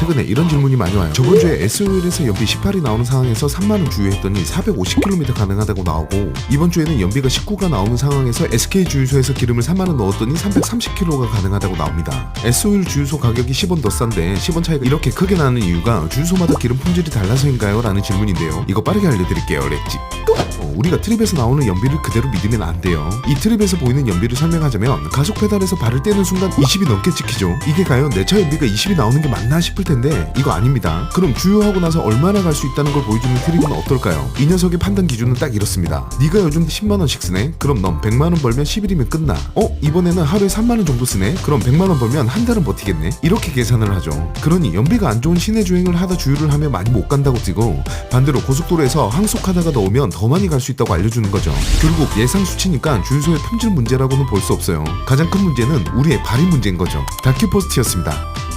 최근에 이런 질문이 많이 와요. 저번 주에 SOL에서 연비 18이 나오는 상황에서 3만원 주유했더니 450km 가능하다고 나오고 이번 주에는 연비가 19가 나오는 상황에서 SK 주유소에서 기름을 3만원 넣었더니 330km가 가능하다고 나옵니다. SOL 주유소 가격이 10원 더 싼데 10원 차이가 이렇게 크게 나는 이유가 주유소마다 기름 품질이 달라서인가요? 라는 질문인데요. 이거 빠르게 알려드릴게요. 렉지. 어, 우리가 트립에서 나오는 연비를 그대로 믿으면 안 돼요. 이 트립에서 보이는 연비를 설명하자면 가속 페달에서 발을 떼는 순간 20이 넘게 찍히죠. 이게 과연 내 차 연비가 20이 나오는 게 맞나 싶을 텐데 이거 아닙니다. 그럼 주유하고 나서 얼마나 갈 수 있다는 걸 보여주는 트립은 어떨까요? 이 녀석의 판단 기준은 딱 이렇습니다. 네가 요즘 10만 원씩 쓰네? 그럼 넌 100만 원 벌면 10일이면 끝나. 어? 이번에는 하루에 3만 원 정도 쓰네? 그럼 100만 원 벌면 한 달은 버티겠네? 이렇게 계산을 하죠. 그러니 연비가 안 좋은 시내 주행을 하다 주유를 하면 많이 못 간다고 뛰고 반대로 고속도로에서 항속하다가 넣으면 더 많이 갈 수 있다고 알려주는 거죠. 결국 예상 수치니까 주유소의 품질 문제라고는 볼 수 없어요. 가장 큰 문제는 우리의 발이 문제인 거죠. 다큐포스트였습니다.